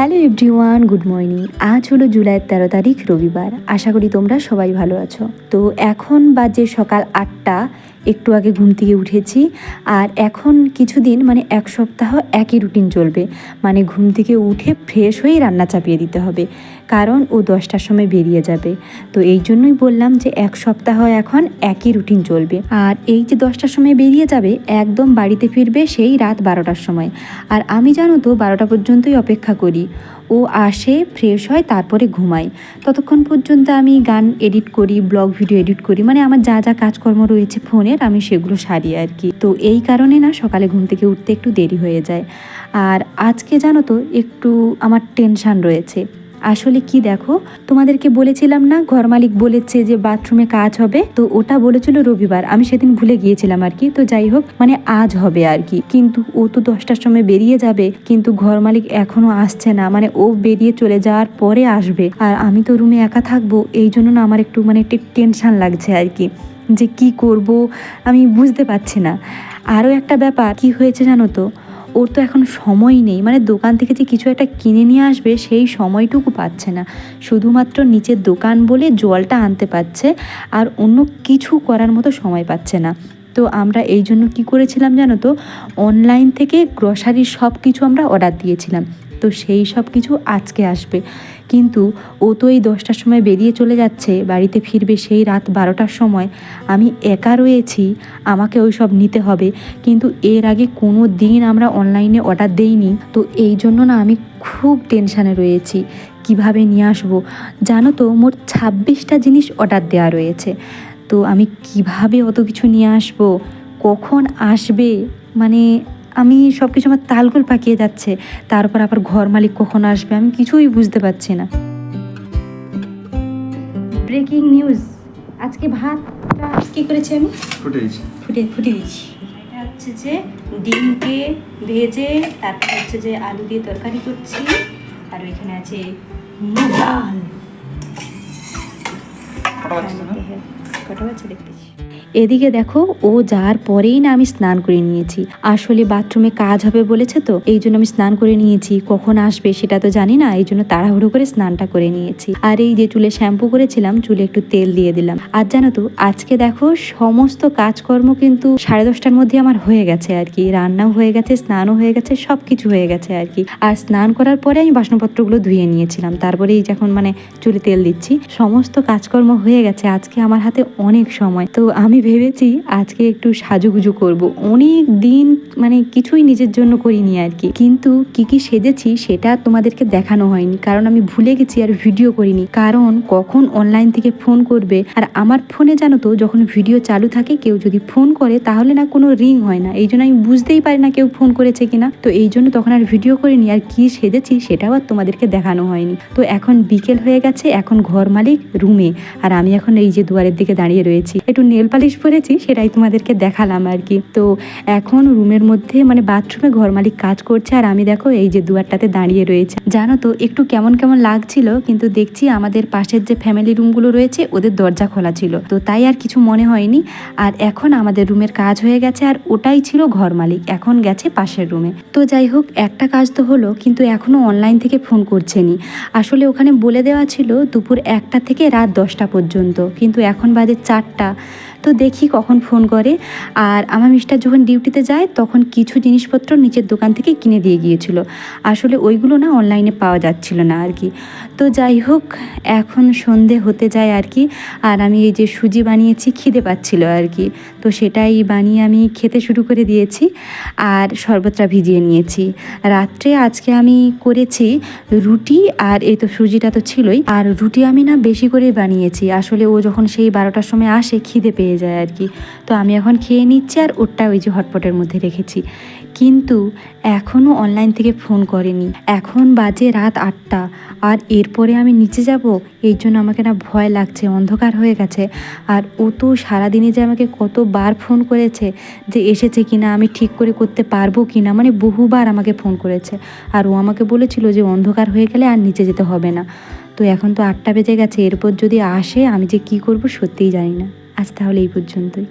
Hello everyone, good morning. আজ হলো জুলাইয়ের তেরো তারিখ, রবিবার। আশা করি তোমরা সবাই ভালো আছো। তো এখন বাজে সকাল আটটা। একটু আগে ঘুম থেকে উঠেছি আর এখন কিছুদিন মানে এক সপ্তাহ একই রুটিন চলবে। মানে ঘুম থেকে উঠে ফ্রেশ হয়েই রান্না চাপিয়ে দিতে হবে, কারণ ও দশটার সময় বেরিয়ে যাবে। তো এই জন্যই বললাম যে এক সপ্তাহ এখন একই রুটিন চলবে। আর এই যে দশটার সময় বেরিয়ে যাবে, একদম বাড়িতে ফিরবে সেই রাত বারোটার সময়। আর আমি জানো তো, বারোটা পর্যন্তই অপেক্ষা করি। ও আসে ফ্রেশ হয়, তারপরে ঘুমাই। ততক্ষণ পর্যন্ত আমি গান এডিট করি ব্লগ ভিডিও এডিট করি মানে আমার যা যা কাজকর্ম রয়েছে ফোনের, আমি সেগুলো সারি আর কি। তো এই কারণে না, সকালে ঘুম থেকে উঠতে একটু দেরি হয়ে যায়। আর আজকে জানো তো, একটু আমার টেনশান রয়েছে। আসলে কি দেখো? তোমাদেরকে বলেছিলাম না, ঘর মালিক বলেছে যে বাথরুমে কাজ হবে, তো ওটা বলেছিল রবিবার। আমি সেদিন ভুলে গিয়েছিলাম আর কি, তো যাই হোক মানে আজ হবে আর কি। কিন্তু ও তো দশটার সময় বেরিয়ে যাবে, কিন্তু ঘর মালিক এখনও আসছে না। মানে ও বেরিয়ে চলে যাওয়ার পরে আসবে। আর আমি তো রুমে একা থাকব, এই জন্য না আমার একটু মানে একটু টেনশান লাগছে আর কি। যে কি করব, আমি বুঝতে পারছি না। আরও একটা ব্যাপার, কি হয়েছে জানো তো? ওর তো এখন সময় নেই। মানে দোকান থেকে যে কিছু একটা কিনে নিয়ে আসবে, সেই সময়টুকু পাচ্ছে না। শুধুমাত্র নিচের দোকান বলে জলটা আনতে পারছে আর অন্য কিছু করার মতো সময় পাচ্ছে না। তো আমরা এই জন্য কী করেছিলাম জানো তো? অনলাইন থেকে গ্রসারির সব কিছু আমরা অর্ডার দিয়েছিলাম। তো সেই সব কিছু আজকে আসবে। কিন্তু ও তো এই দশটার সময় বেরিয়ে চলে যাচ্ছে, বাড়িতে ফিরবে সেই রাত বারোটার সময়। আমি একা রয়েছি, আমাকে ওই সব নিতে হবে। কিন্তু এর আগে কোনো দিন আমরা অনলাইনে অর্ডার দেইনি। তো এই জন্য না আমি খুব টেনশানে রয়েছি। কীভাবে নিয়ে আসব? জানো তো, মোট ছাব্বিশটা জিনিস অর্ডার দেওয়া রয়েছে। তো আমি কীভাবে অত কিছু নিয়ে আসব? কখন আসবে? মানে আমি সব কিছু আমার তালগোল পাকিয়ে যাচ্ছে। তারপর আবার ঘর মালিক কখন আসবে আমি কিছুই বুঝতে পারছি না। Breaking news. আজকে ভাতটা কী করেছি আমি? ফুটে গেছে। ফুটে ফুটে দিয়েছি এটা হচ্ছে যে ডিমকে ভেজে তারপর হচ্ছে যে আলু দিয়ে তরকারি করছি। আর ওইখানে আছে মুগ ডাল। কটা বাজছে কটা বাজছে দেখতেছি। এদিকে দেখো, ও যাওয়ার পরেই না আমি স্নান করে নিয়েছি। আসলে বাথরুমে কাজ হবে বলেছে তো, এই জন্য আমি স্নান করে নিয়েছি। কখন আসবে সেটা তো জানি না, এই জন্য তাড়াহুড়ো করে স্নানটা করে নিয়েছি। আর এই যে চুলে শ্যাম্পু করেছিলাম, চুলে একটু তেল দিয়ে দিলাম। আর জানো তো, আজকে দেখো, সমস্ত কাজকর্ম কিন্তু সাড়ে দশটার মধ্যে আমার হয়ে গেছে আর কি। রান্নাও হয়ে গেছে, স্নানও হয়ে গেছে সব কিছু হয়ে গেছে আর কি। আর স্নান করার পরে আমি বাসনপত্রগুলো ধুয়ে নিয়েছিলাম। তারপরে এই যখন মানে চুলে তেল দিচ্ছি। সমস্ত কাজকর্ম হয়ে গেছে, আজকে আমার হাতে অনেক সময়। তো আমি ভেবেছি আজকে একটু সাজুগুজু করব। অনেক দিন মানে কিছুই নিজের জন্য করিনি আর কি। কিন্তু কি কি সেজেছি সেটা তোমাদেরকে দেখানো হয়নি। কারণ আমি ভুলে গেছি আর ভিডিও করিনি। কারণ কখন অনলাইন থেকে ফোন করবে আর আমার ফোনে জানো তো যখন ভিডিও চালু থাকে কেউ যদি ফোন করে তাহলে না কোনো রিং হয় না। এই জন্য আমি বুঝতেই পারি না কেউ ফোন করেছে কিনা। তো এই জন্য তখন আর ভিডিও করিনি আর কি সেজেছি সেটাও আর তোমাদেরকে দেখানো হয়নি। তো এখন বিকেল হয়ে গেছে, এখন ঘর মালিক রুমে আর আমি এখন এই যে দুয়ারের দিকে দাঁড়িয়ে রয়েছি। একটু নেল পরেছি সেটাই তোমাদেরকে দেখালাম আর কি। তো এখন রুমের মধ্যে মানে বাথরুমে ঘর মালিক কাজ করছে, আর আমি দেখো এই যে দুয়ারটাতে দাঁড়িয়ে রয়েছে। জানো তো, একটু কেমন কেমন লাগছিল, কিন্তু দেখছি আমাদের পাশের যে ফ্যামিলি রুমগুলো রয়েছে, ওদের দরজা খোলা ছিল। তো তাই আর কিছু মনে হয়নি। আর এখন আমাদের রুমের কাজ হয়ে গেছে, আর ওটাই ছিল ঘর মালিক, এখন গেছে পাশের রুমে। তো যাই হোক, একটা কাজ তো হলো, কিন্তু এখনও অনলাইন থেকে ফোন করছেনি। আসলে ওখানে বলে দেওয়া ছিল, দুপুর একটা থেকে রাত দশটা পর্যন্ত, কিন্তু এখন বাজে চারটা। তো দেখি কখন ফোন করে। আর আমার মিস্টার যখন ডিউটিতে যায়, তখন কিছু জিনিসপত্র নিচের দোকান থেকে কিনে দিয়ে গিয়েছিল। আসলে ওইগুলো না অনলাইনে পাওয়া যাচ্ছিল না আর কি। তো যাই হোক, এখন সন্ধে হতে যায় আর কি। আর আমি এই যে সুজি বানিয়েছি, খিদে পাচ্ছিল আর কি। তো সেটাই বানিয়ে আমি খেতে শুরু করে দিয়েছি আর শরবতটা ভিজিয়ে নিয়েছি। রাত্রে আজকে আমি করেছি রুটি আর এই তো সুজিটা তো ছিলই। আর রুটি আমি না বেশি করেই বানিয়েছি। আসলে ও যখন সেই বারোটার সময় আসে, খিদে পেয়ে যায় আর কি। তো আমি এখন খেয়ে নিচ্ছি আর ওরটা ওই যে হটপটের মধ্যে রেখেছি। কিন্তু এখনও অনলাইন থেকে ফোন করেনি। এখন বাজে রাত আটটা আর এরপরে আমি নিচে যাব, এই জন্য আমাকে না ভয় লাগছে, অন্ধকার হয়ে গেছে। আর ও তো সারাদিনে যে আমাকে কতবার ফোন করেছে যে এসেছে কি না আমি ঠিক করে করতে পারব কি না মানে বহুবার আমাকে ফোন করেছে। আর ও আমাকে বলেছিল যে অন্ধকার হয়ে গেলে আর নিচে যেতে হবে না। তো এখন তো আটটা বেজে গেছে, এরপর যদি আসে আমি যে কি করব সত্যিই জানি না। আজ তাহলে এই পর্যন্তই।